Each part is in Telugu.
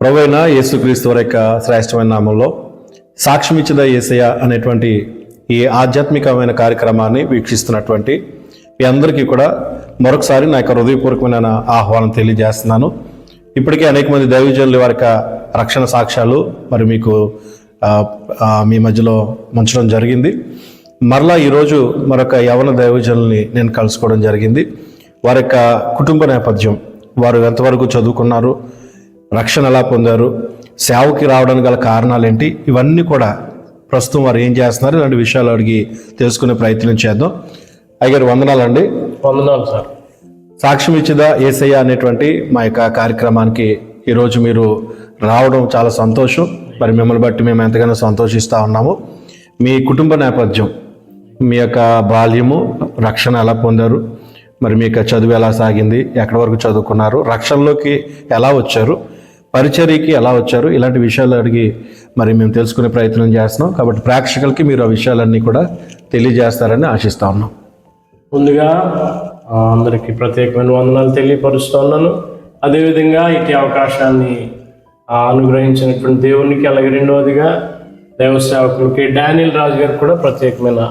ప్రభైన యేసుక్రీస్తు వారి యొక్క శ్రేష్టమైన నామంలో సాక్ష్యం ఇచ్చిన ఏసయ అనేటువంటి ఈ ఆధ్యాత్మికమైన కార్యక్రమాన్ని వీక్షిస్తున్నటువంటి మీ అందరికీ కూడా మరొకసారి నా యొక్క హృదయపూర్వకమైన ఆహ్వానం తెలియజేస్తున్నాను. ఇప్పటికే అనేక మంది దైవజనుల వారి యొక్క రక్షణ సాక్ష్యాలు మరి మీకు మీ మధ్యలో ఉంచడం జరిగింది. మరలా ఈరోజు మరొక యవన దైవజనుల్ని నేను కలుసుకోవడం జరిగింది. వారి యొక్క కుటుంబ నేపథ్యం వారు ఎంతవరకు చదువుకున్నారు రక్షణ ఎలా పొందారు? సేవకి రావడానికి గల కారణాలు ఏంటి? ఇవన్నీ కూడా ప్రస్తుతం వారు ఏం చేస్తున్నారు? ఇలాంటి విషయాలు అడిగి తెలుసుకునే ప్రయత్నం చేద్దాం. అయ్యారు వందనాలండి వందనాలు సార్. సాక్ష్యం ఇచ్చిదా ఏసయ్య అనేటువంటి మా యొక్క కార్యక్రమానికి ఈరోజు మీరు రావడం చాలా సంతోషం. మరి మిమ్మల్ని బట్టి మేము ఎంతగానో సంతోషిస్తూ ఉన్నాము. మీ కుటుంబ నేపథ్యం మీ యొక్క బాల్యము రక్షణ ఎలా పొందారు? మరి మీ యొక్క చదువు ఎలా సాగింది? ఎక్కడి వరకు చదువుకున్నారు? రక్షణలోకి ఎలా వచ్చారు? పరిచర్యకి ఎలా వచ్చారు? ఇలాంటి విషయాలు అడిగి మరి మేము తెలుసుకునే ప్రయత్నం చేస్తున్నాం. కాబట్టి ప్రేక్షకులకి మీరు ఆ విషయాలన్నీ కూడా తెలియజేస్తారని ఆశిస్తా ఉన్నాం. ముందుగా అందరికీ ప్రత్యేకమైన వందనాలు తెలియపరుస్తూ ఉన్నాను. అదేవిధంగా ఇటు అవకాశాన్ని అనుగ్రహించినటువంటి దేవునికి అలాగే రెండవదిగా దైవ సేవకులకి డానియల్ రాజు గారికి కూడా ప్రత్యేకమైన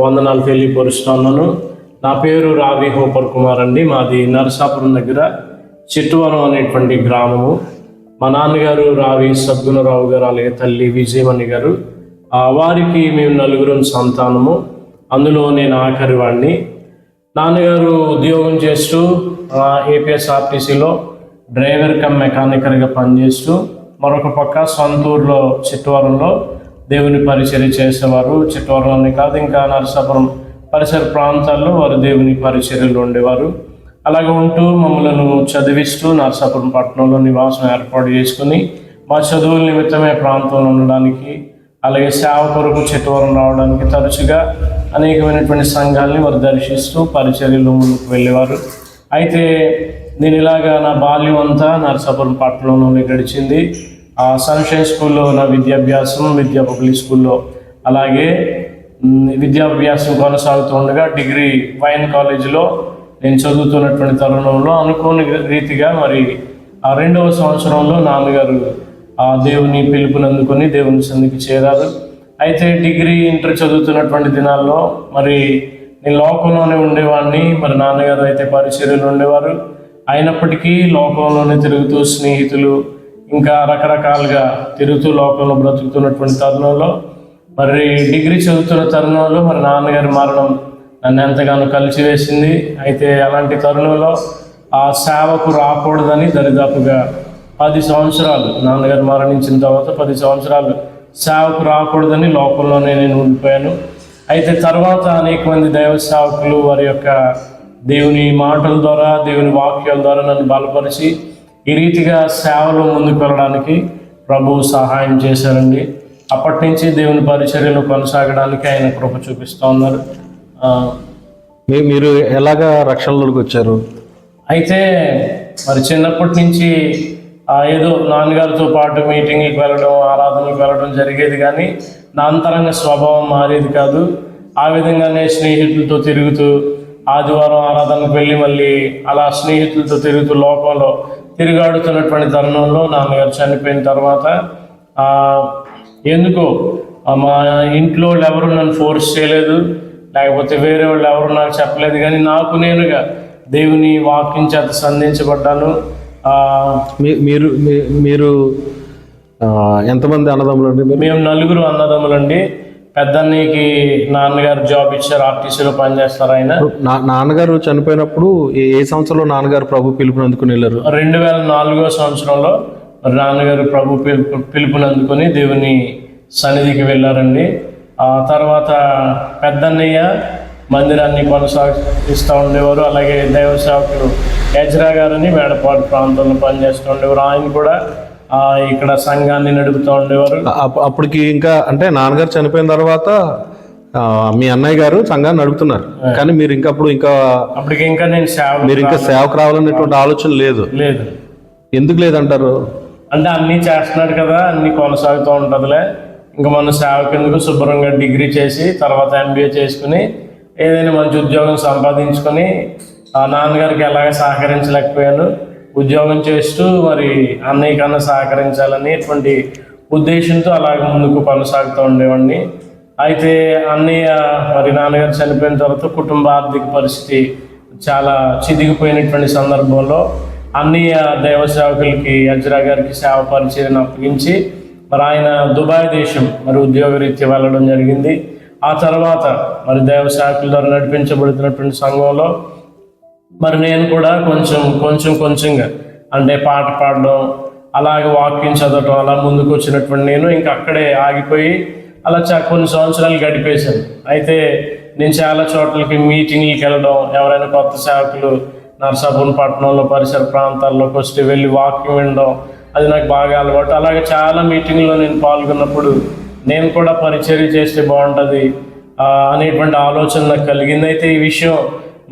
వందనాలు తెలియపరుస్తున్నాను నా పేరు రావి హోపర్ కుమార్ అండి. మాది నరసాపురం దగ్గర చిట్టువరం అనేటువంటి గ్రామము. మా నాన్నగారు రావి సద్గుణరావు గారు అలాగే తల్లి విజయమణి గారు ఆ, వారికి మేము నలుగురం సంతానము. అందులో నేను ఆఖరి వాడిని నాన్నగారు ఉద్యోగం చేస్తూ ఏపీఎస్ఆర్టీసీలో డ్రైవర్ కమ్ మెకానికల్గా పనిచేస్తూ మరొక పక్క సొంతూరులో చిట్టవరంలో దేవుని పరిచర్య చేసేవారు. చిట్టవరంలోనే కాదు ఇంకా నరసాపురం పరిసర ప్రాంతాల్లో వారు దేవుని పరిచర్యలు ఉండేవారు. అలాగే ఉంటూ మమ్మలను చదివిస్తూ నర్సాపురం పట్టణంలో నివాసం ఏర్పాటు చేసుకుని మా చదువుల నిమిత్తమే ప్రాంతంలో ఉండడానికి అలాగే సేవ కొరకు చిత్తవరం రావడానికి తరచుగా అనేకమైనటువంటి సంఘాలని వారు దర్శిస్తూ పరిచర్యలు ముందుకు వెళ్ళేవారు. అయితే నేను ఇలాగా నా బాల్యం అంతా నరసాపురం పట్టణంలోనే గడిచింది. ఆ సన్షైన్ స్కూల్లో నా విద్యాభ్యాసం విద్యా పబ్లిక్ స్కూల్లో అలాగే విద్యాభ్యాసం కొనసాగుతూ ఉండగా డిగ్రీ వైన్ కాలేజీలో నేను చదువుతున్నటువంటి తరుణంలో అనుకోని రీతిగా మరి ఆ రెండవ సంవత్సరంలో నాన్నగారు ఆ దేవుని పిలుపునందుకొని దేవుని సందికి చేరారు. అయితే డిగ్రీ ఇంటర్ చదువుతున్నటువంటి దినాల్లో మరి నేను లోకంలోనే ఉండేవాడిని మరి నాన్నగారు అయితే పరిచర్యలు ఉండేవారు. అయినప్పటికీ లోకంలోనే తిరుగుతూ స్నేహితులు ఇంకా రకరకాలుగా తిరుగుతూ లోకంలో బ్రతుకుతున్నటువంటి తరుణంలో మరి డిగ్రీ చదువుతున్న తరుణంలో మరి నాన్నగారి మరణం నన్ను ఎంతగానో కలిసివేసింది అయితే అలాంటి తరుణంలో ఆ సేవకు రాకూడదని దరిదాపుగా పది సంవత్సరాలు నాన్నగారు మరణించిన తర్వాత పది సంవత్సరాలు సేవకు రాకూడదని లోకంలోనే నేను ఉండిపోయాను. అయితే తర్వాత అనేక మంది దైవ సేవకులు వారి యొక్క దేవుని మాటల ద్వారా దేవుని వాక్యాల ద్వారా నన్ను బలపరిచి ఈ రీతిగా సేవలో ముందుకు వెళ్ళడానికి ప్రభువు సహాయం చేశారండి. అప్పటి నుంచి దేవుని పరిచర్యలు కొనసాగడానికి ఆయన కృప చూపిస్తూ ఉన్నారు. మీరు ఎలాగా రక్షణలోకి వచ్చారు? అయితే మరి చిన్నప్పటి నుంచి ఏదో నాన్నగారితో పాటు మీటింగ్కి వెళ్ళడం ఆరాధనలకు వెళ్ళడం జరిగేది కానీ నా అంతరంగ స్వభావం మారేది కాదు. ఆ విధంగానే స్నేహితులతో తిరుగుతూ ఆదివారం ఆరాధనకు వెళ్ళి మళ్ళీ అలా స్నేహితులతో తిరుగుతూ లోకంలో తిరుగాడుతున్నటువంటి తరుణంలో నాన్నగారు చనిపోయిన తర్వాత ఎందుకో మా ఇంట్లో వాళ్ళు ఎవరు నన్ను ఫోర్స్ చేయలేదు. లేకపోతే వేరే వాళ్ళు ఎవరు నాకు చెప్పలేదు కానీ నాకు నేనుగా దేవుని వాక్యం చేత సంధించబడ్డాను. మీరు మీరు ఎంతమంది అన్నదమ్ములు అండి మేము నలుగురు అన్నదమ్ములండి. పెద్దన్నయ్యకి నాన్నగారు జాబ్ ఇచ్చారు ఆర్టీసీలో పనిచేస్తారు ఆయన. నాన్నగారు చనిపోయినప్పుడు ఏ సంవత్సరంలో నాన్నగారు ప్రభు పిలుపుని అందుకుని వెళ్ళారు? రెండు వేల నాలుగో సంవత్సరంలో నాన్నగారు ప్రభు పిలుపు పిలుపునందుకొని దేవుని సన్నిధికి వెళ్ళారండి. తర్వాత పెద్దన్నయ్య మందిరాన్ని కొనసాగిస్తూ ఉండేవారు. అలాగే దైవ సేవకులు యజ్రా గారని మేడపాడు ప్రాంతంలో పనిచేస్తూ ఉండేవారు. ఆయన కూడా ఆ, ఇక్కడ సంఘాన్ని నడుపుతూ ఉండేవారు. అప్- అప్పటికి ఇంకా అంటే నాన్నగారు చనిపోయిన తర్వాత మీ అన్నయ్య గారు సంఘాన్ని నడుపుతున్నారు. కానీ మీరు ఇంకా అప్పుడు ఇంకా అప్పటికి ఇంకా నేను సేవ మీరు ఇంకా సేవకు రావాలనేటువంటి ఆలోచన లేదు. లేదు. ఎందుకు లేదంటారు? అంటే అన్నీ చేస్తున్నాడు కదా అన్నీ కొనసాగుతూ ఉంటుందిలే. ఇంకా మన సేవకెందుకు శుభ్రంగా డిగ్రీ చేసి తర్వాత ఎంబీఏ చేసుకుని ఏదైనా మంచి ఉద్యోగం సంపాదించుకొని ఆ నాన్నగారికి ఎలాగ సహకరించలేకపోయాను. ఉద్యోగం చేస్తూ మరి అన్నయ్య కన్నా సహకరించాలని ఇటువంటి ఉద్దేశంతో అలాగ ముందుకు కొనసాగుతూ ఉండేవాడిని. అయితే అన్నయ్య మరి నాన్నగారు చనిపోయిన తర్వాత కుటుంబ ఆర్థిక పరిస్థితి చాలా చిదిగిపోయినటువంటి సందర్భంలో అన్నయ్య దైవ సేవకులకి అజ్రా గారికి సేవ పరిచయం అప్పగించి మరి ఆయన దుబాయ్ దేశం మరి ఉద్యోగరీత్యా వెళ్ళడం జరిగింది. ఆ తర్వాత మరి దైవ ద్వారా నడిపించబడుతున్నటువంటి సంఘంలో మరి నేను కూడా కొంచెం కొంచెం కొంచెంగా అంటే పాట పాడడం అలాగే వాక్యం చదవటం అలా ముందుకు వచ్చినటువంటి నేను ఇంకా అక్కడే ఆగిపోయి అలా చా కొన్ని సంవత్సరాలు గడిపేశాను. అయితే నేను చాలా చోట్లకి మీటింగ్లకి వెళ్ళడం ఎవరైనా కొత్త సేవకులు నర్సాపురం పట్టణంలో పరిసర ప్రాంతాల్లోకి వస్తే వెళ్ళి వాక్యం వినడం అది నాకు బాగా అలవాటు. అలాగే చాలా మీటింగ్లో నేను పాల్గొన్నప్పుడు నేను కూడా పరిచర్య చేస్తే బాగుంటుంది అనేటువంటి ఆలోచన నాకు కలిగింది. అయితే ఈ విషయం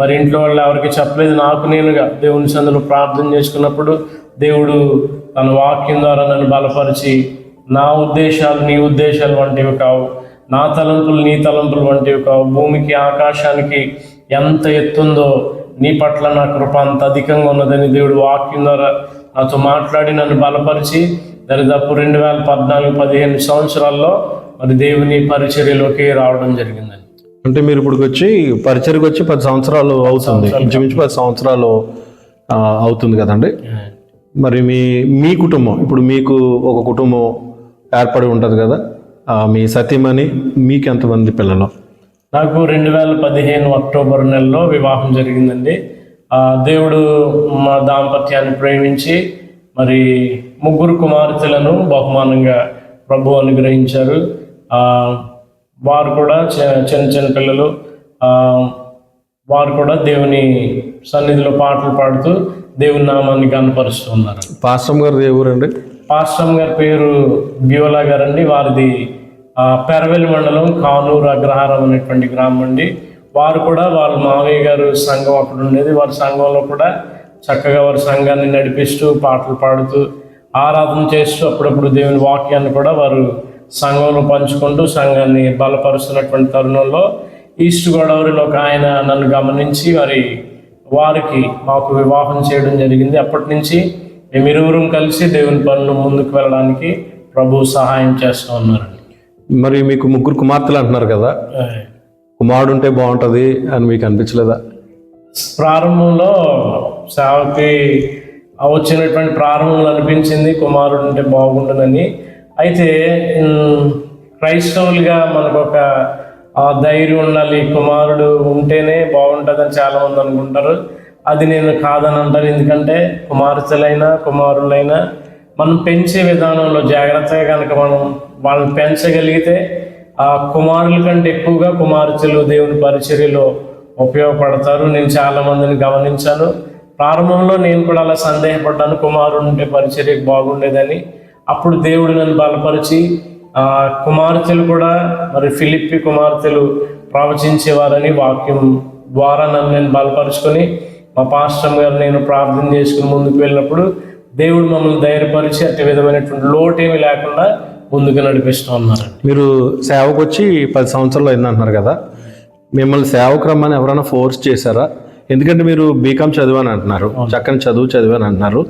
మరి ఇంట్లో వాళ్ళు ఎవరికి చెప్పలేదు. నాకు నేనుగా దేవుని సందులో ప్రార్థన చేసుకున్నప్పుడు దేవుడు తన వాక్యం ద్వారా నన్ను బలపరిచి నా ఉద్దేశాలు నీ ఉద్దేశాలు వంటివి కావు. నా తలంపులు నీ తలంపులు వంటివి కావు. భూమికి ఆకాశానికి ఎంత ఎత్తుందో నీ పట్ల నా కృప అంత అధికంగా ఉన్నదని దేవుడు వాక్యం ద్వారా నాతో మాట్లాడి నన్ను బలపరిచి దరిదాపు రెండు వేల పద్నాలుగు పదిహేను సంవత్సరాల్లో మరి దేవుని పరిచర్యలోకి రావడం జరిగిందండి. అంటే మీరు ఇప్పుడు వచ్చి పరిచయకు వచ్చి పది సంవత్సరాలు అవుతుంది. ఇంచుమించు పది సంవత్సరాలు అవుతుంది కదండి? మరి మీ మీ కుటుంబం ఇప్పుడు మీకు ఒక కుటుంబం ఏర్పడి ఉంటుంది కదా? మీ సతీమణి మీకు ఎంతమంది పిల్లలు? నాకు రెండు వేల పదిహేను అక్టోబర్ నెలలో వివాహం జరిగిందండి. దేవుడు మా దాంపత్యాన్ని ప్రేమించి మరి ముగ్గురు కుమార్తెలను బహుమానంగా ప్రభు అనుగ్రహించారు. ఆ, వారు కూడా చిన్న చిన్న పిల్లలు. ఆ, వారు కూడా దేవుని సన్నిధిలో పాటలు పాడుతూ దేవుని నామాన్ని కనపరుస్తూ ఉన్నారు. పాస్టమ్ గారు ఊరండి? పాస్టమ్ గారి పేరు బ్యూలా గారండి. వారిది ఆ, పెరవెల్లి మండలం కానూరు అగ్రహారం అనేటువంటి గ్రామం అండి. వారు కూడా వాళ్ళ మావయ్య గారు సంఘం అక్కడ ఉండేది. వారి సంఘంలో కూడా చక్కగా వారి సంఘాన్ని నడిపిస్తూ పాటలు పాడుతూ ఆరాధన చేస్తూ అప్పుడప్పుడు దేవుని వాక్యాన్ని కూడా వారు సంఘంలో పంచుకుంటూ సంఘాన్ని బలపరుస్తున్నటువంటి తరుణంలో ఈస్ట్ గోదావరిలో ఒక ఆయన నన్ను గమనించి వారి వారికి మాకు వివాహం చేయడం జరిగింది. అప్పటి నుంచి మేమిరువురం కలిసి దేవుని పనులు ముందుకు వెళ్ళడానికి ప్రభు సహాయం చేస్తూ ఉన్నారండి. మరి మీకు ముగ్గురు కుమార్తెలు అంటున్నారు కదా. కుమారుడు ఉంటే బాగుంటుంది అని మీకు అనిపించలేదా? ప్రారంభంలో సేవకి వచ్చినటువంటి ప్రారంభంలో అనిపించింది కుమారుడు ఉంటే బాగుంటుందని. అయితే క్రైస్తవులుగా మనకు ఒక ధైర్యం ఉండాలి కుమారుడు ఉంటేనే బాగుంటుందని చాలామంది అనుకుంటారు. అది నేను కాదని అంటారు. ఎందుకంటే కుమార్తెలైనా కుమారులైనా మనం పెంచే విధానంలో జాగ్రత్తగా కనుక మనం వాళ్ళని పెంచగలిగితే ఆ కుమారుల కంటే ఎక్కువగా కుమార్తెలు దేవుని పరిచర్యలో ఉపయోగపడతారు. నేను చాలా మందిని గమనించాను. ప్రారంభంలో నేను కూడా అలా సందేహపడ్డాను. కుమారుడు ఉంటే పరిచర్యకు బాగుండేదని. అప్పుడు దేవుడు నన్ను బలపరిచి ఆ కుమార్తెలు కూడా మరి ఫిలిప్పి కుమార్తెలు ప్రవచించేవారని వాక్యం ద్వారా నన్ను నేను బలపరుచుకొని మా పాస్టమ్ గారు నేను ప్రార్థన చేసుకుని ముందుకు వెళ్ళినప్పుడు దేవుడు మమ్మల్ని ధైర్యపరిచి అట్టి విధమైనటువంటి లోటేమి లేకుండా ముందుకు నడిపిస్తూ ఉన్నారండి. మీరు సేవకు వచ్చి పది సంవత్సరాలు అయింది అంటున్నారు కదా మిమ్మల్ని సేవకు రమ్మని ఎవరైనా ఫోర్స్ చేశారా? ఎందుకంటే మీరు బీకామ్ చదివాని అంటున్నారు చక్కని చదువు చదివాని అంటున్నారు.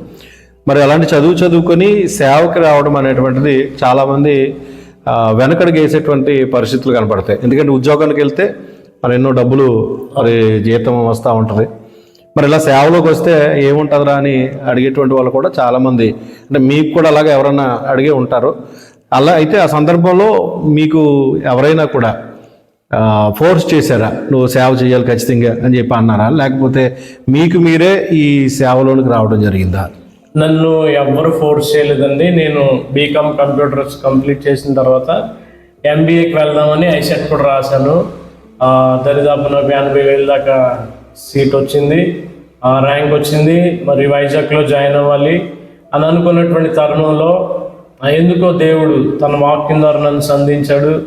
మరి అలాంటి చదువు చదువుకొని సేవకి రావడం అనేటువంటిది చాలామంది ఆ, వెనకడుగు వేసేటువంటి పరిస్థితులు కనపడతాయి. ఎందుకంటే ఉద్యోగానికి వెళ్తే మరి ఎన్నో డబ్బులు మరి జీతం వస్తూ ఉంటుంది. మరి ఇలా సేవలోకి వస్తే ఏముంటుందిరా అని అడిగేటువంటి వాళ్ళు కూడా చాలామంది అంటే మీకు కూడా అలాగే ఎవరైనా అడిగే ఉంటారు. అలా అయితే ఆ సందర్భంలో మీకు ఎవరైనా కూడా ఫోర్స్ చేశారా? నువ్వు సేవ చేయాలి ఖచ్చితంగా అని చెప్పి అన్నారా? లేకపోతే మీకు మీరే ఈ సేవలోనికి రావడం జరిగిందా? నన్ను ఎవ్వరు ఫోర్స్ చేయలేదండి. నేను బీకామ్ కంప్యూటర్స్ కంప్లీట్ చేసిన తర్వాత ఎంబీఏకి వెళ్దామని ఐసెట్ కూడా రాశాను. ఆ, దరిదాపు నాకు ఎనభై వేల దాకా సీట్ వచ్చింది. ఆ, ర్యాంక్ వచ్చింది. మరి వైజాగ్లో జాయిన్ అవ్వాలి అని అనుకున్నటువంటి తరుణంలో ఎందుకో దేవుడు తన వాక్యం ద్వారా నన్ను సంధించాడు.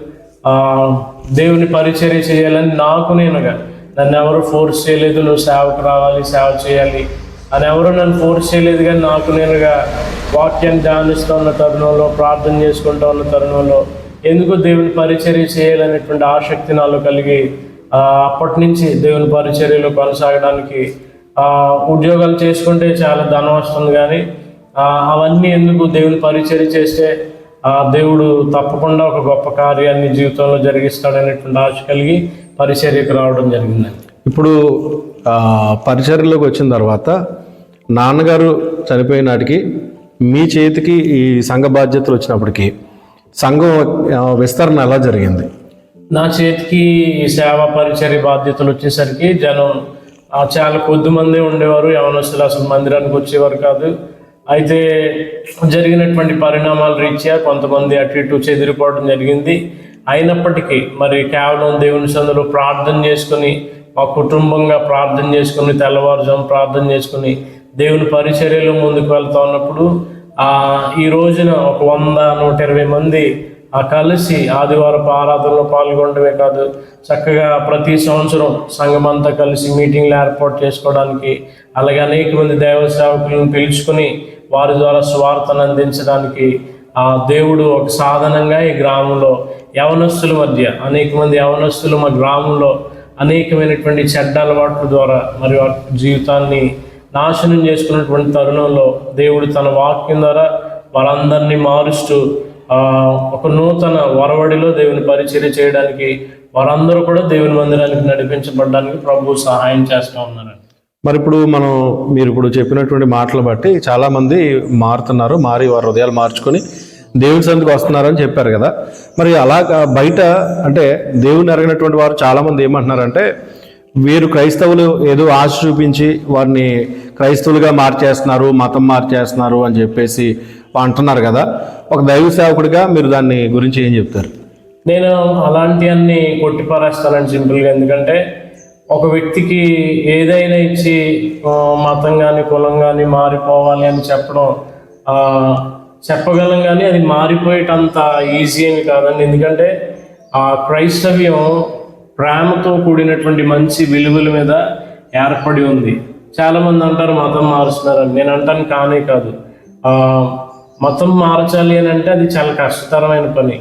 దేవుని పరిచర్య చేయాలని నాకు నేనుగా. నన్ను ఎవరు ఫోర్స్ చేయలేదు నువ్వు సేవకు రావాలి సేవ చేయాలి అని ఎవరు నన్ను ఫోర్స్ చేయలేదు కానీ నాకు నేనుగా వాక్యాన్ని ధ్యానిస్తూ ఉన్న తరుణంలో ప్రార్థన చేసుకుంటూ ఉన్న తరుణంలో ఎందుకు దేవుని పరిచర్య చేయాలనేటువంటి ఆసక్తి నాలో కలిగి అప్పటి నుంచి దేవుని పరిచర్యలో కొనసాగడానికి ఉద్యోగాలు చేసుకుంటే చాలా ధనం వస్తుంది కానీ అవన్నీ ఎందుకు దేవుని పరిచయం చేస్తే ఆ దేవుడు తప్పకుండా ఒక గొప్ప కార్యాన్ని జీవితంలో జరిగిస్తాడనేటువంటి ఆశ కలిగి పరిచర్యకు రావడం జరిగిందండి. ఇప్పుడు పరిచర్యలోకి వచ్చిన తర్వాత నాన్నగారు చనిపోయిన నాటికి మీ చేతికి ఈ సంఘ బాధ్యతలు వచ్చినప్పటికీ సంఘం విస్తరణ ఎలా జరిగింది? నా చేతికి ఈ సేవా పరిచర్య బాధ్యతలు వచ్చేసరికి జనం చాలా కొద్ది మంది ఉండేవారు. యవనస్తులు అసలు మందిరానికి వచ్చేవారు కాదు. అయితే జరిగినటువంటి పరిణామాల రీత్యా కొంతమంది అటు ఇటు చెదిరిపోవడం జరిగింది. అయినప్పటికీ మరి కేవలం దేవుని సందులో ప్రార్థన చేసుకుని మా కుటుంబంగా ప్రార్థన చేసుకుని తెల్లవారుజాము ప్రార్థన చేసుకుని దేవుని పరిచర్యలో ముందుకు వెళ్తా ఉన్నప్పుడు ఈ రోజున ఒక వంద నూట ఇరవై మంది ఆ కలిసి ఆదివారపు ఆరాధనలో పాల్గొనడమే కాదు చక్కగా ప్రతి సంవత్సరం సంఘమంతా కలిసి మీటింగ్లు ఏర్పాటు చేసుకోవడానికి అలాగే అనేక మంది దైవ సేవకులను పిలుచుకొని వారి ద్వారా స్వార్థను అందించడానికి ఆ దేవుడు ఒక సాధనంగా ఈ గ్రామంలో యవనస్తుల మధ్య అనేక మంది యవనస్తులు మా గ్రామంలో అనేకమైనటువంటి చెడ్డ అలవాట్ల ద్వారా మరి వారి జీవితాన్ని నాశనం చేసుకున్నటువంటి తరుణంలో దేవుడు తన వాక్యం ద్వారా వారందరినీ మారుస్తూ ఒక నూతన వరవడిలో దేవుని పరిచయం చేయడానికి వారందరూ కూడా దేవుని మందిరానికి నడిపించబడడానికి ప్రభు సహాయం చేస్తూ ఉన్నారు మరి ఇప్పుడు మనం మీరు ఇప్పుడు చెప్పినటువంటి మాటలు బట్టి చాలామంది మారుతున్నారు మారి వారి హృదయాలు మార్చుకొని దేవుని సందుకు వస్తున్నారని చెప్పారు కదా. మరి అలాగా బయట అంటే దేవుని ఎరగినటువంటి వారు చాలామంది ఏమంటున్నారంటే వీరు క్రైస్తవులు ఏదో ఆశ చూపించి వారిని క్రైస్తవులుగా మార్చేస్తున్నారు మతం మార్చేస్తున్నారు అని చెప్పేసి అంటున్నారు కదా. ఒక దైవ సేవకుడిగా మీరు దాన్ని గురించి ఏం చెప్తారు? నేను అలాంటి అన్ని కొట్టిపారేస్తానని సింపుల్గా ఎందుకంటే ఒక వ్యక్తికి ఏదైనా ఇచ్చి మతం కానీ కులం కానీ మారిపోవాలి అని చెప్పడం చెప్పగలం కానీ అది మారిపోయేటంత ఈజీ ఏమి కాదండి. ఎందుకంటే ఆ క్రైస్తవ్యం ప్రేమతో కూడినటువంటి మంచి విలువల మీద ఏర్పడి ఉంది. చాలామంది అంటారు మతం మారుస్తున్నారని. నేను అంటాను కానే కాదు. మతం మార్చాలి అని అంటే అది చాలా కష్టతరమైన పని.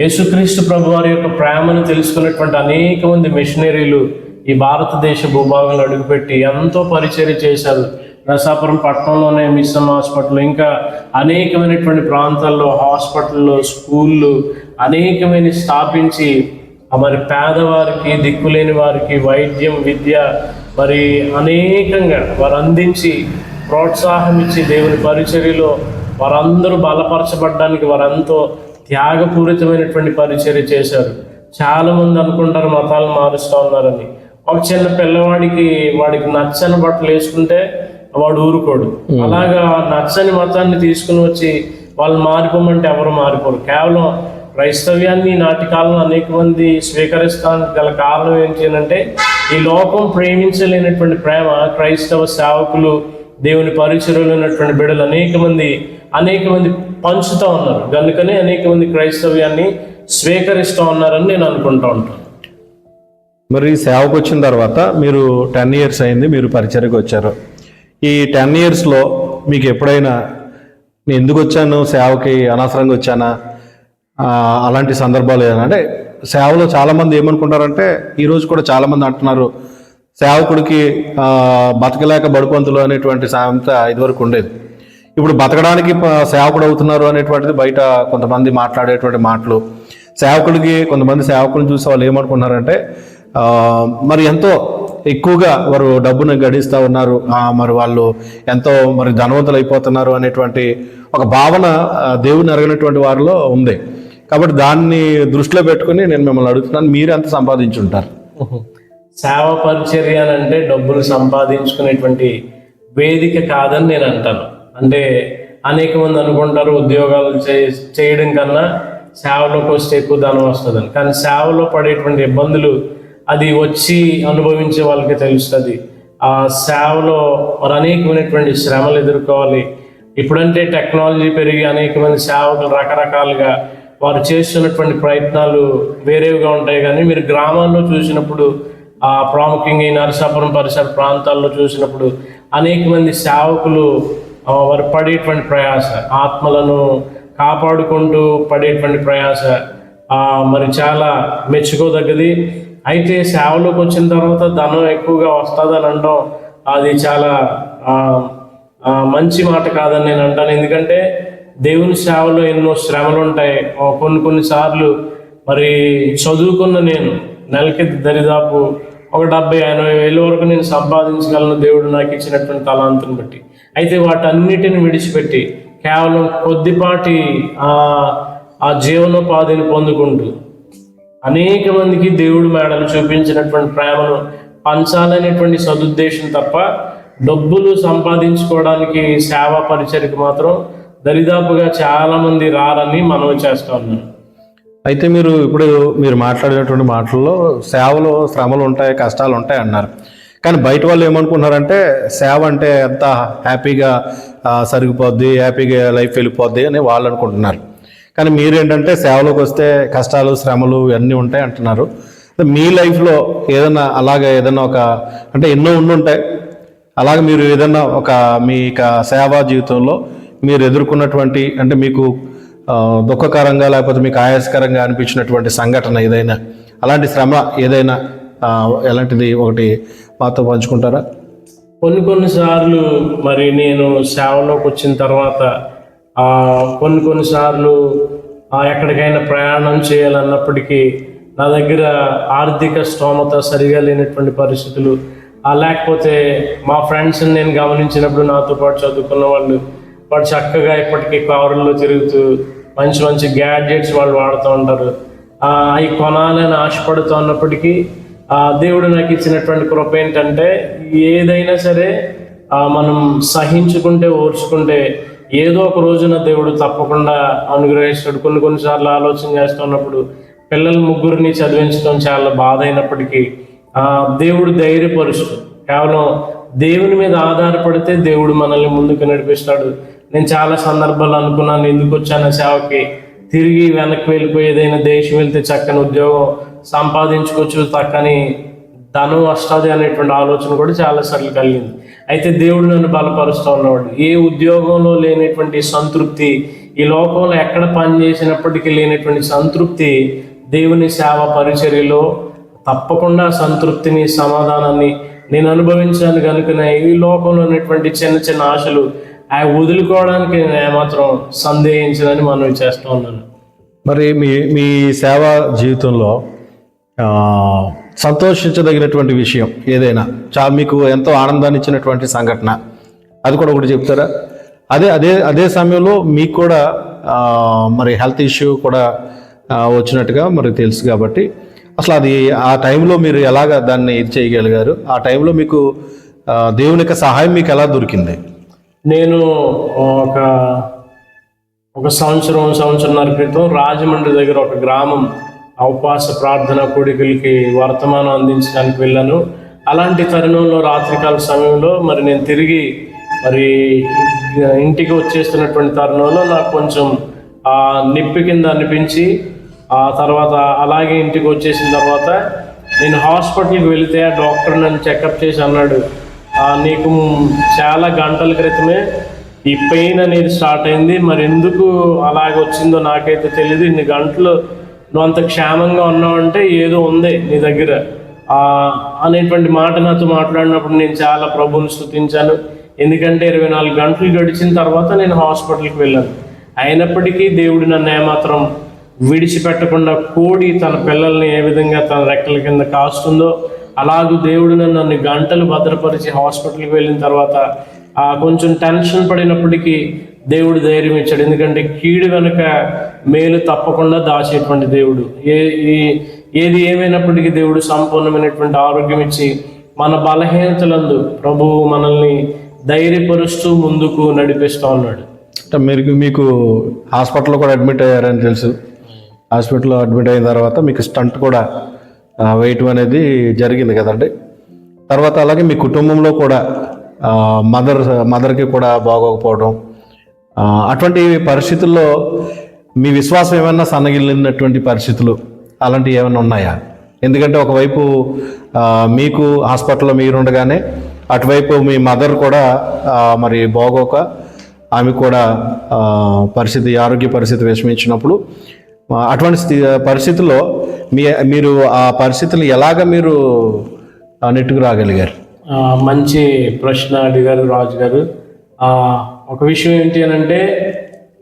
యేసుక్రీస్తు ప్రభు వారి యొక్క ప్రేమను తెలుసుకున్నటువంటి అనేక మంది మిషనరీలు ఈ భారతదేశ భూభాగంలో అడుగుపెట్టి ఎంతో పరిచర్య చేశారు. నరసాపురం పట్టణంలోనే మిషన్ హాస్పిటల్ ఇంకా అనేకమైనటువంటి ప్రాంతాల్లో హాస్పిటల్లో స్కూళ్ళు అనేకమైన స్థాపించి మరి పేదవారికి దిక్కులేని వారికి వైద్యం విద్య మరి అనేకంగా వారు అందించి ప్రోత్సాహం ఇచ్చి దేవుని పరిచర్యలో వారందరూ బలపరచబడ్డానికి వారంతో త్యాగపూరితమైనటువంటి పరిచర్య చేశారు. చాలామంది అనుకుంటారు మతాలు మారుస్తూ ఉన్నారని. ఒక చిన్న పిల్లవాడికి వాడికి నచ్చని బట్టలు వేసుకుంటే వాడు ఊరుకోడు. అలాగా నచ్చని మతాన్ని తీసుకుని వచ్చి వాళ్ళు మారిపోమంటే ఎవరు మారిపోరు. కేవలం క్రైస్తవ్యాన్ని నాటి కాలంలో అనేక మంది స్వీకరిస్తానికి గల కారణం ఏంటి అంటే ఈ లోకం ప్రేమించలేనటువంటి ప్రేమ క్రైస్తవ సేవకులు దేవుని పరిచయలో ఉన్నటువంటి బిడ్డలు అనేక మంది అనేక మంది పంచుతూ ఉన్నారు. కనుకనే అనేక మంది క్రైస్తవ్యాన్ని స్వీకరిస్తూ ఉన్నారని నేను అనుకుంటూ ఉంటాను. మరి సేవకు వచ్చిన తర్వాత మీరు టెన్ ఇయర్స్ అయింది మీరు పరిచయకు వచ్చారు. ఈ టెన్ ఇయర్స్లో మీకు ఎప్పుడైనా నేను ఎందుకు వచ్చాను సేవకి అనవసరంగా వచ్చానా? అలాంటి సందర్భాలు ఏదైనా అంటే సేవలో చాలామంది ఏమనుకుంటారంటే ఈరోజు కూడా చాలామంది అంటున్నారు సేవకుడికి బతకలేక బడుపంతులు అనేటువంటి సామెత ఇదివరకు ఉండేది. ఇప్పుడు బతకడానికి సేవకుడు అవుతున్నారు అనేటువంటిది బయట కొంతమంది మాట్లాడేటువంటి మాటలు. సేవకుడికి కొంతమంది సేవకులను చూసి వాళ్ళు ఏమనుకుంటున్నారంటే మరి ఎంతో ఎక్కువగా వారు డబ్బును గడిస్తూ ఉన్నారు. మరి వాళ్ళు ఎంతో మరి ధనవంతులు అయిపోతున్నారు అనేటువంటి ఒక భావన దేవుని అరగినటువంటి వారిలో ఉంది. కాబట్టి దాన్ని దృష్టిలో పెట్టుకుని నేను మిమ్మల్ని అడుగుతున్నాను మీరు ఎంత సంపాదించుంటారు? సేవ పరిచర్యాలంటే అంటే డబ్బులు సంపాదించుకునేటువంటి వేదిక కాదని నేను అంటాను. అంటే అనేక మంది అనుకుంటారు ఉద్యోగాలు చేయడం కన్నా సేవలోకి వస్తే ఎక్కువ ధనం వస్తుందని. కానీ సేవలో పడేటువంటి ఇబ్బందులు అది వచ్చి అనుభవించే వాళ్ళకి తెలుస్తుంది. ఆ సేవలో మరి అనేకమైనటువంటి శ్రమలు ఎదుర్కోవాలి. ఇప్పుడంటే టెక్నాలజీ పెరిగి అనేక మంది సేవకులు రకరకాలుగా వారు చేస్తున్నటువంటి ప్రయత్నాలు వేరేవిగా ఉంటాయి. కానీ మీరు గ్రామాల్లో చూసినప్పుడు ఆ ప్రాముఖ్యంగా ఈ నరసాపురం పరిసర ప్రాంతాల్లో చూసినప్పుడు అనేక మంది సేవకులు వారు పడేటువంటి ప్రయాస ఆత్మలను కాపాడుకుంటూ పడేటువంటి ప్రయాస మరి చాలా మెచ్చుకోదగ్గది. అయితే సేవలోకి వచ్చిన తర్వాత ధనం ఎక్కువగా వస్తుందని అనడం అది చాలా మంచి మాట కాదని నేను అంటాను. ఎందుకంటే దేవుని సేవలో ఎన్నో శ్రమలు ఉంటాయి కొన్ని కొన్ని సార్లు మరి చదువుకున్న నేను నెలకి దరిదాపు ఒక డెబ్బై ఎనభై వేల వరకు నేను సంపాదించగలను దేవుడు నాకు ఇచ్చినటువంటి తలాంతుని బట్టి. అయితే వాటన్నిటిని విడిచిపెట్టి కేవలం కొద్దిపాటి ఆ జీవనోపాధిని పొందుకుంటూ అనేక మందికి దేవుడు మేడలు చూపించినటువంటి ప్రేమను పంచాలనేటువంటి సదుద్దేశం తప్ప డబ్బులు సంపాదించుకోవడానికి సేవా పరిచయకు మాత్రం దరిదాపుగా చాలామంది రారని మనవి చేస్తా ఉన్నాను అయితే మీరు ఇప్పుడు మీరు మాట్లాడినటువంటి మాటల్లో సేవలో శ్రమలు ఉంటాయి కష్టాలు ఉంటాయి అన్నారు. కానీ బయట వాళ్ళు ఏమనుకుంటున్నారంటే సేవ అంటే ఎంత హ్యాపీగా సరిగిపోద్ది హ్యాపీగా లైఫ్ వెళ్ళిపోద్ది అని వాళ్ళు అనుకుంటున్నారు. కానీ మీరేంటంటే సేవలోకి వస్తే కష్టాలు శ్రమలు ఇవన్నీ ఉంటాయి అంటున్నారు. మీ లైఫ్లో ఏదైనా అలాగ ఏదైనా ఒక అంటే ఎన్నో ఉండుంటాయి అలాగే మీరు ఏదైనా ఒక మీ యొక్క సేవా జీవితంలో మీరు ఎదుర్కొన్నటువంటి అంటే మీకు దుఃఖకరంగా లేకపోతే మీకు ఆయాసకరంగా అనిపించినటువంటి సంఘటన ఏదైనా అలాంటి శ్రమ ఏదైనా ఎలాంటిది ఒకటి మాతో పంచుకుంటారా? కొన్ని కొన్నిసార్లు మరి నేను సేవలోకి వచ్చిన తర్వాత కొన్ని కొన్ని సార్లు ఎక్కడికైనా ప్రయాణం చేయాలన్నప్పటికీ నా దగ్గర ఆర్థిక స్తోమత సరిగా లేనటువంటి పరిస్థితులు. లేకపోతే మా ఫ్రెండ్స్ని నేను గమనించినప్పుడు నాతో పాటు చదువుకున్న వాళ్ళు వాడు చక్కగా ఇప్పటికీ కారుల్లో తిరుగుతూ మంచి మంచి గ్యాడ్జెట్స్ వాళ్ళు వాడుతూ ఉంటారు. ఆ, అవి కొనాలని ఆశపడుతూ ఉన్నప్పటికీ ఆ దేవుడు నాకు ఇచ్చినటువంటి కృప ఏంటంటే ఏదైనా సరే మనం సహించుకుంటే ఓర్చుకుంటే ఏదో ఒక రోజున దేవుడు తప్పకుండా అనుగ్రహిస్తాడు. కొన్ని కొన్నిసార్లు ఆలోచన చేస్తున్నప్పుడు పిల్లల ముగ్గురిని చదివించడం చాలా బాధ అయినప్పటికీ ఆ, దేవుడు ధైర్యపరుస్తూ కేవలం దేవుని మీద ఆధారపడితే దేవుడు మనల్ని ముందుకు నడిపిస్తాడు. నేను చాలా సందర్భాలు అనుకున్నాను ఎందుకు వచ్చాను సేవకి? తిరిగి వెనక్కి వెళ్ళిపోయి ఏదైనా దేశం వెళ్తే చక్కని ఉద్యోగం సంపాదించుకోవచ్చు చక్కని ధనం వస్తుంది అనేటువంటి ఆలోచన కూడా చాలాసార్లు కలిగింది. అయితే దేవుడు నన్ను బలపరుస్తూ ఉన్నవాడు. ఏ ఉద్యోగంలో లేనటువంటి సంతృప్తి ఈ లోకంలో ఎక్కడ పని చేసినప్పటికీ లేనటువంటి సంతృప్తి దేవుని సేవ పరిచర్యలో తప్పకుండా సంతృప్తిని సమాధానాన్ని నేను అనుభవించాను కనుకనే ఈ లోకంలో ఉన్నటువంటి చిన్న చిన్న ఆశలు ఆ వదులుకోవడానికి నేను ఏమాత్రం సందేహించనని మనం చేస్తూ ఉన్నాను. మరి మీ మీ సేవా జీవితంలో సంతోషించదగినటువంటి విషయం ఏదైనా. చా మీకు ఎంతో ఆనందాన్ని ఇచ్చినటువంటి సంఘటన. అది కూడా ఒకటి చెప్తారా? అదే అదే అదే సమయంలో మీకు కూడా మరి హెల్త్ ఇష్యూ కూడా వచ్చినట్టుగా మరి తెలుసు కాబట్టి. అసలు అది ఆ టైంలో మీరు ఎలాగ దాన్ని ఇది చేయగలిగారు? ఆ టైంలో మీకు దేవుని యొక్క సహాయం మీకు ఎలా దొరికింది? నేను ఒక ఒక సంవత్సరం సంవత్సరంన్నర క్రితం రాజమండ్రి దగ్గర ఒక గ్రామం ఉపవాస ప్రార్థన కోడికలకి వర్తమానం అందించడానికి వెళ్ళాను. అలాంటి తరుణంలో రాత్రికాల సమయంలో మరి నేను తిరిగి మరి ఇంటికి వచ్చేస్తున్నటువంటి తరుణంలో నాకు కొంచెం ఆ నిప్పి కింద అనిపించి ఆ తర్వాత అలాగే ఇంటికి వచ్చేసిన తర్వాత నేను హాస్పిటల్కి వెళితే ఆ డాక్టర్ నన్ను చెకప్ చేసి అన్నాడు నీకు చాలా గంటల క్రితమే ఈ పెయిన్ అనేది స్టార్ట్ అయింది. మరి ఎందుకు అలాగ వచ్చిందో నాకైతే తెలియదు ఇన్ని గంటలు నువ్వు అంత క్షేమంగా ఉన్నావంటే ఏదో ఉంది నీ దగ్గర. అనేటువంటి మాట నాతో మాట్లాడినప్పుడు నేను చాలా ప్రభువుని స్థుతించాను ఎందుకంటే ఇరవై నాలుగు గంటలు గడిచిన తర్వాత నేను హాస్పిటల్కి వెళ్ళాను. అయినప్పటికీ దేవుడు నన్ను ఏమాత్రం విడిచిపెట్టకుండా కోడి తన పిల్లల్ని ఏ విధంగా తన రెక్కల కింద కాస్తుందో అలాగూ దేవుడు నన్ను అన్ని గంటలు భద్రపరిచి హాస్పిటల్కి వెళ్ళిన తర్వాత కొంచెం టెన్షన్ పడినప్పటికీ దేవుడు ధైర్యం ఇచ్చాడు ఎందుకంటే కీడు వెనుక మేలు తప్పకుండా దాచేటువంటి దేవుడు. ఏ ఈ- ఏది ఏమైనప్పటికీ దేవుడు సంపూర్ణమైనటువంటి ఆరోగ్యం ఇచ్చి మన బలహీనతలందు ప్రభువు మనల్ని ధైర్యపరుస్తూ ముందుకు నడిపిస్తూ ఉన్నాడు. అంటే మీరు మీకు హాస్పిటల్లో కూడా అడ్మిట్ అయ్యారని తెలుసు. హాస్పిటల్లో అడ్మిట్ అయిన తర్వాత మీకు స్టంట్ కూడా వేయటం అనేది జరిగింది కదండి తర్వాత అలాగే మీ కుటుంబంలో కూడా మదర్ మదర్కి కూడా బాగోకపోవడం అటువంటి పరిస్థితుల్లో మీ విశ్వాసం ఏమైనా సన్నగిలినటువంటి పరిస్థితులు అలాంటివి ఏమైనా ఉన్నాయా? ఎందుకంటే ఒకవైపు మీకు హాస్పిటల్లో మీరుండగానే అటువైపు మీ మదర్ కూడా మరి బాగోక ఆమె కూడా పరిస్థితి ఆరోగ్య పరిస్థితి విషమించినప్పుడు అటువంటి స్థి- పరిస్థితుల్లో మీ మీరు ఆ పరిస్థితులు ఎలాగ మీరు నెట్టుకు రాగలిగారు? మంచి ప్రశ్న అడిగారు రాజు గారు ఒక విషయం ఏంటి అని అంటే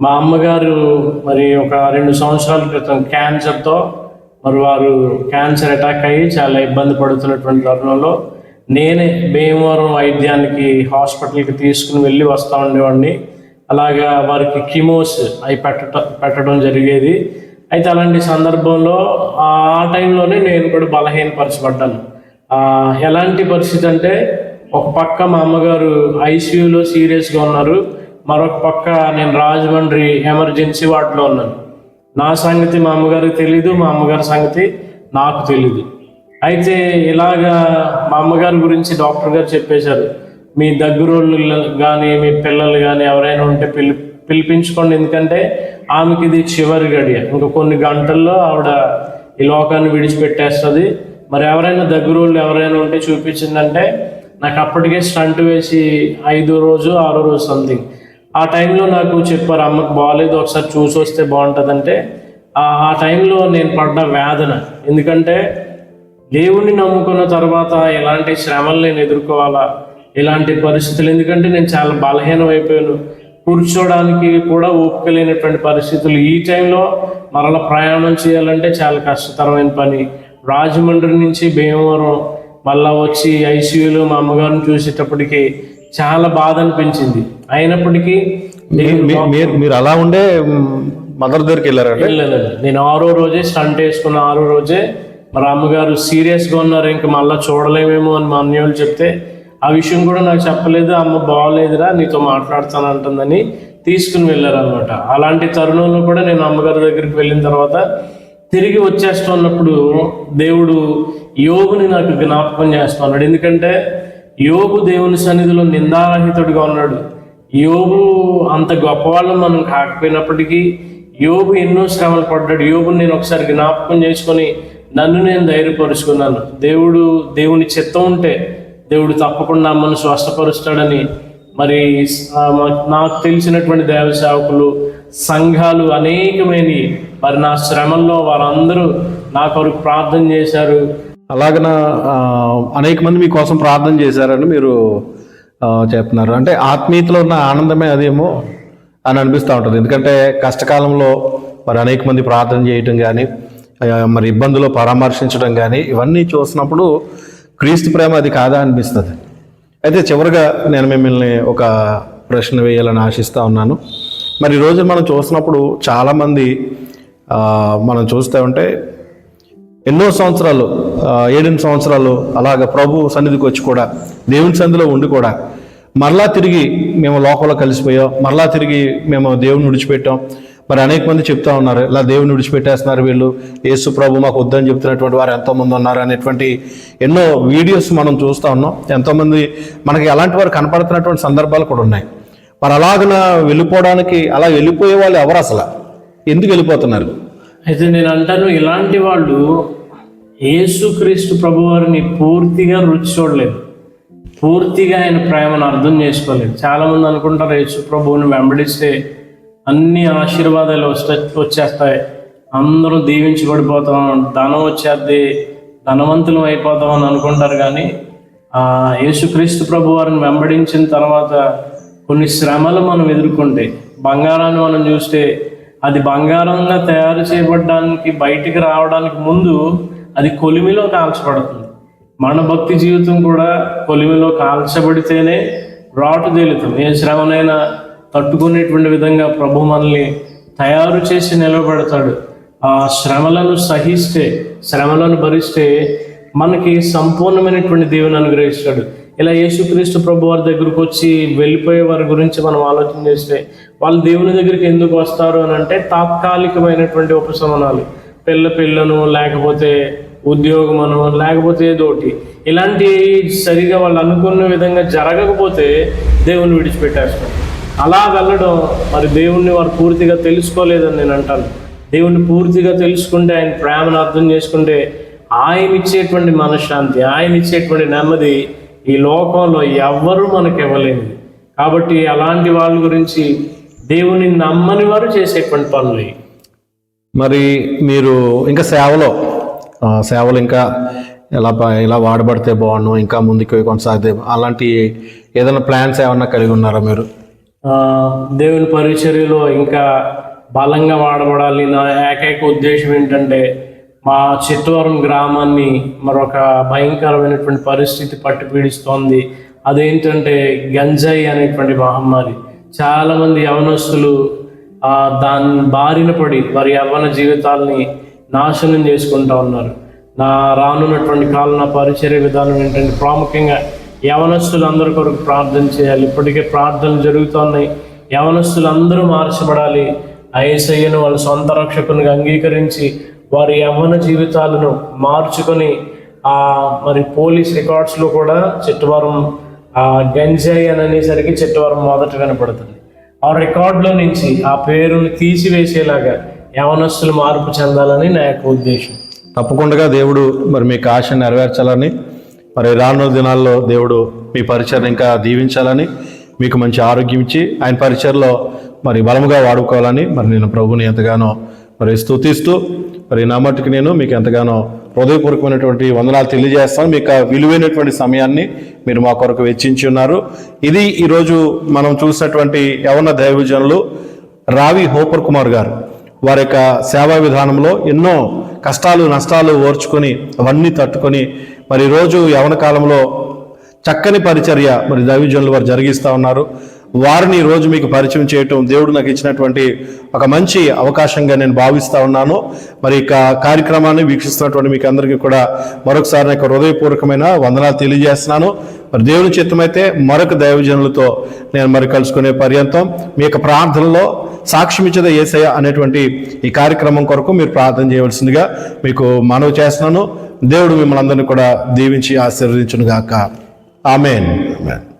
మా అమ్మగారు మరి ఒక రెండు సంవత్సరాల క్రితం క్యాన్సర్తో మరి వారు క్యాన్సర్ అటాక్ అయ్యి చాలా ఇబ్బంది పడుతున్నటువంటి తరుణంలో నేనే భీమవరం వైద్యానికి హాస్పిటల్కి తీసుకుని వెళ్ళి వస్తూ ఉండేవాడిని. అలాగా వారికి కిమోస్ అవి పెట్టడం పెట్టడం జరిగేది. అయితే అలాంటి సందర్భంలో ఆ టైంలోనే నేను కూడా బలహీనపరచబడ్డాను. ఎలాంటి పరిస్థితి అంటే ఒక పక్క మా అమ్మగారు ఐసీయూలో సీరియస్గా ఉన్నారు. మరొక పక్క నేను రాజమండ్రి ఎమర్జెన్సీ వార్డులో ఉన్నాను. నా సంగతి మా అమ్మగారికి తెలీదు మా అమ్మగారి సంగతి నాకు తెలీదు. అయితే ఇలాగా మా అమ్మగారి గురించి డాక్టర్ గారు చెప్పేశారు. మీ దగ్గరోళ్ళు కానీ మీ పిల్లలు కానీ ఎవరైనా ఉంటే పిలి పిలిపించుకోండి. ఎందుకంటే ఆమెకి ఇది చివరి గడియ. ఇంకా కొన్ని గంటల్లో ఆవిడ ఈ లోకాన్ని విడిచిపెట్టేస్తుంది. మరి ఎవరైనా దగ్గరోళ్ళు ఎవరైనా ఉంటే చూపించిందంటే నాకు అప్పటికే స్టంట్ వేసి ఐదు రోజు ఆరో రోజు సంథింగ్ ఆ టైంలో నాకు చెప్పారు అమ్మకి బాగాలేదు ఒకసారి చూసి వస్తే బాగుంటుందంటే. ఆ ఆ టైంలో నేను పడ్డ వేదన. ఎందుకంటే దేవుణ్ణి నమ్ముకున్న తర్వాత ఎలాంటి శ్రమలు నేను ఎదుర్కోవాలా ఇలాంటి పరిస్థితులు? ఎందుకంటే నేను చాలా బలహీనం అయిపోయాను. కూర్చోడానికి కూడా ఓపిక లేనటువంటి పరిస్థితులు. ఈ టైంలో మరలా ప్రయాణం చేయాలంటే చాలా కష్టతరమైన పని. రాజమండ్రి నుంచి భీమవరం మళ్ళా వచ్చి ఐసీయూలో మా అమ్మగారిని చూసేటప్పటికి చాలా బాధ అనిపించింది. అయినప్పటికీ మీరు మీరు అలా ఉండే మదర్ దగ్గరికి వెళ్ళారంటే వెళ్ళలేదు. నేను ఆరో రోజే స్టంట్ వేసుకున్న ఆరో రోజే మరి అమ్మగారు సీరియస్గా ఉన్నారు ఇంకా మళ్ళీ చూడలేమేమో అని మా అన్నయ్య వాళ్ళు చెప్తే ఆ విషయం కూడా నాకు చెప్పలేదు అమ్మ బాగోలేదురా నీతో మాట్లాడుతానంటుందని తీసుకుని వెళ్ళారనమాట అలాంటి తరుణంలో కూడా నేను అమ్మగారి దగ్గరికి వెళ్ళిన తర్వాత తిరిగి వచ్చేస్తున్నప్పుడు దేవుడు యోగుని నాకు జ్ఞాపకం చేస్తున్నాడు ఎందుకంటే యోగు దేవుని సన్నిధిలో నిందారహితుడిగా ఉన్నాడు. యోగు అంత గొప్పవాళ్ళం మనం కాకపోయినప్పటికీ యోగు ఎన్నో శ్రమలు పడ్డాడు. యోగు నేను ఒకసారి జ్ఞాపకం చేసుకొని నన్ను నేను ధైర్యపరుచుకున్నాను. దేవుడు దేవుని చిత్తం ఉంటే దేవుడు తప్పకుండా మనం స్వస్థపరుస్తాడని మరి నాకు తెలిసినటువంటి దేవ సేవకులు సంఘాలు అనేకమైనవి. మరి నా శ్రమంలో వారందరూ నా కొరకు ప్రార్థన చేశారు. అలాగన అనేక మంది మీకోసం ప్రార్థన చేశారని మీరు చెప్తున్నారు. అంటే ఆత్మీయతలో ఉన్న ఆనందమే అదేమో అని అనిపిస్తూ ఉంటుంది. ఎందుకంటే కష్టకాలంలో మరి అనేక మంది ప్రార్థన చేయటం కానీ మరి ఇబ్బందులు పరామర్శించడం కానీ ఇవన్నీ చూసినప్పుడు క్రీస్తు ప్రేమ అది కాదా అనిపిస్తుంది. అయితే చివరిగా నేను మిమ్మల్ని ఒక ప్రశ్న వేయాలని ఆశిస్తూ ఉన్నాను. మరి ఈరోజు మనం చూసినప్పుడు చాలామంది మనం చూస్తూ ఉంటే ఎన్నో సంవత్సరాలు ఏడెనిమిది సంవత్సరాలు అలాగ ప్రభు సన్నిధికి వచ్చి కూడా దేవుని సన్నిధిలో ఉండి కూడా మరలా తిరిగి మేము లోకంలో కలిసిపోయాం మరలా తిరిగి మేము దేవుని విడిచిపెట్టాం. మరి అనేక మంది చెప్తా ఉన్నారు ఇలా దేవుని విడిచిపెట్టేస్తున్నారు వీళ్ళు యేసు ప్రభు మాకు వద్దని చెప్తున్నటువంటి వారు ఎంతోమంది ఉన్నారు అనేటువంటి ఎన్నో వీడియోస్ మనం చూస్తూ ఉన్నాం. ఎంతోమంది మనకి అలాంటి వారు కనపడుతున్నటువంటి సందర్భాలు కూడా ఉన్నాయి. మరి అలాగన వెళ్ళిపోవడానికి అలా వెళ్ళిపోయే వాళ్ళు ఎవరు అసలు? ఎందుకు వెళ్ళిపోతున్నారు? అయితే నేను అంటాను ఇలాంటి వాళ్ళు యేసుక్రీస్తు ప్రభువారిని పూర్తిగా రుచి చూడలేదు. పూర్తిగా ఆయన ప్రేమను అర్థం చేసుకోలేదు. చాలామంది అనుకుంటారు యేసు ప్రభువుని వెంబడిస్తే అన్ని ఆశీర్వాదాలు వస్తే వచ్చేస్తాయి. అందరూ దీవించబడిపోతాం ధనం వచ్చేద్ది ధనవంతులం అయిపోతాం అని అనుకుంటారు కానీ ఆ యేసుక్రీస్తు ప్రభు వారిని వెంబడించిన తర్వాత కొన్ని శ్రమలు మనం ఎదుర్కొంటే బంగారాన్ని మనం చూస్తే అది బంగారంగా తయారు చేయబడడానికి బయటికి రావడానికి ముందు అది కొలిమిలో కాల్చబడుతుంది. మన భక్తి జీవితం కూడా కొలిమిలో కాల్చబడితేనే రాటు తేలుతాం ఏ శ్రమనైనా తట్టుకునేటువంటి విధంగా ప్రభు మనల్ని తయారు చేసి నిలబెడతాడు. ఆ శ్రమలను సహిస్తే శ్రమలను భరిస్తే మనకి సంపూర్ణమైనటువంటి దేవుని అనుగ్రహిస్తాడు. ఇలా యేసుక్రీస్తు ప్రభు వారి దగ్గరకు వచ్చి వెళ్ళిపోయే వారి గురించి మనం ఆలోచన చేస్తే వాళ్ళు దేవుని దగ్గరికి ఎందుకు వస్తారు అని అంటే తాత్కాలికమైనటువంటి ఉపశమనాలు. పిల్ల పిల్లను లేకపోతే ఉద్యోగం అనో లేకపోతే ఏదోటి ఇలాంటి సరిగా వాళ్ళు అనుకున్న విధంగా జరగకపోతే దేవుని విడిచిపెట్టేస్తారు అలా వెళ్ళడం మరి దేవుణ్ణి వారు పూర్తిగా తెలుసుకోలేదని నేను అంటాను. దేవుణ్ణి పూర్తిగా తెలుసుకుంటే ఆయన ప్రేమను అర్థం చేసుకుంటే ఆయన ఇచ్చేటువంటి మనశ్శాంతి ఆయన ఇచ్చేటువంటి నెమ్మది ఈ లోకంలో ఎవ్వరూ మనకు ఇవ్వలేనిది కాబట్టి అలాంటి వాళ్ళ గురించి దేవుని నమ్మని వారు చేసేటువంటి పనులు మరి మీరు ఇంకా సేవలో సేవలు ఇంకా ఎలా ప- ఎలా వాడబడితే బాగుండు ఇంకా ముందుకు కొనసాగితే అలాంటి ఏదైనా ప్లాన్స్ ఏమన్నా కలిగి ఉన్నారా మీరు? దేవుని పరిచర్యలో ఇంకా బలంగా వాడబడాలి నా ఏకైక ఉద్దేశం ఏంటంటే మా చిత్తవరం గ్రామాన్ని మరొక భయంకరమైనటువంటి పరిస్థితి పట్టుపీడిస్తోంది అదేంటంటే గంజాయి అనేటువంటి మహమ్మారి. చాలామంది యవనస్తులు దాని బారిన పడి వారి యవ్వన జీవితాల్ని నాశనం చేసుకుంటా ఉన్నారు. నా రానున్నటువంటి కాలం నా పరిచర్య విధానం ఏంటంటే ప్రాముఖ్యంగా యవనస్తులందరి కొరకు ప్రార్థన చేయాలి. ఇప్పటికే ప్రార్థనలు జరుగుతున్నాయి యవనస్తులందరూ మార్చబడాలి. ఐసయ్యను వాళ్ళ సొంత రక్షకునిగా అంగీకరించి వారి యవ్వన జీవితాలను మార్చుకొని ఆ మరి పోలీస్ రికార్డ్స్లో కూడా చిట్టవరం ఆ గంజాయి అని అనేసరికి చిట్టవరం మొదట కనపడుతుంది. ఆ రికార్డులో నుంచి ఆ పేరుని తీసివేసేలాగా యవనస్తులు మార్పు చెందాలని నా యొక్క ఉద్దేశం. తప్పకుండా దేవుడు మరి మీకు ఆశ నెరవేర్చాలని మరి రానున్న దినాల్లో దేవుడు మీ పరిచయం ఇంకా దీవించాలని మీకు మంచి ఆరోగ్యం ఇచ్చి ఆయన పరిచయలో మరి బలముగా వాడుకోవాలని మరి నేను ప్రభుని ఎంతగానో మరి స్తుతిస్తూ మరి నా మట్టుకు నేను మీకు ఎంతగానో హృదయపూర్వకమైనటువంటి వందనాలు తెలియజేస్తాను. మీకు విలువైనటువంటి సమయాన్ని మీరు మా కొరకు వెచ్చించి ఉన్నారు. ఇది ఈరోజు మనం చూసినటువంటి యవన దైవజనులు రావి హోపర్ కుమార్ గారు. వారి యొక్క సేవా విధానంలో ఎన్నో కష్టాలు నష్టాలు ఓర్చుకొని అవన్నీ తట్టుకొని మరి రోజు యవన కాలంలో చక్కని పరిచర్య మరి దైవజనులు వారు జరిగిస్తూ ఉన్నారు. వారిని రోజు మీకు పరిచయం చేయటం దేవుడు నాకు ఇచ్చినటువంటి ఒక మంచి అవకాశంగా నేను భావిస్తూ ఉన్నాను. మరి ఇక కార్యక్రమాన్ని వీక్షిస్తున్నటువంటి మీకు అందరికీ కూడా మరొకసారి నాకు హృదయపూర్వకమైన వందనాలు తెలియజేస్తున్నాను. మరి దేవుని చిత్తమైతే మరొక దైవజనులతో నేను మరి కలుసుకునే పర్యంతం. మీ యొక్క ప్రార్థనలో సాక్ష్యమిచ్చద ఏసయ అనేటువంటి ఈ కార్యక్రమం కొరకు మీరు ప్రార్థన చేయవలసిందిగా మీకు మనవి చేస్తున్నాను. దేవుడు మిమ్మల్ని అందరినీ కూడా దీవించి ఆశీర్వదించునుగాక. ఆమెన్. ఆమెన్.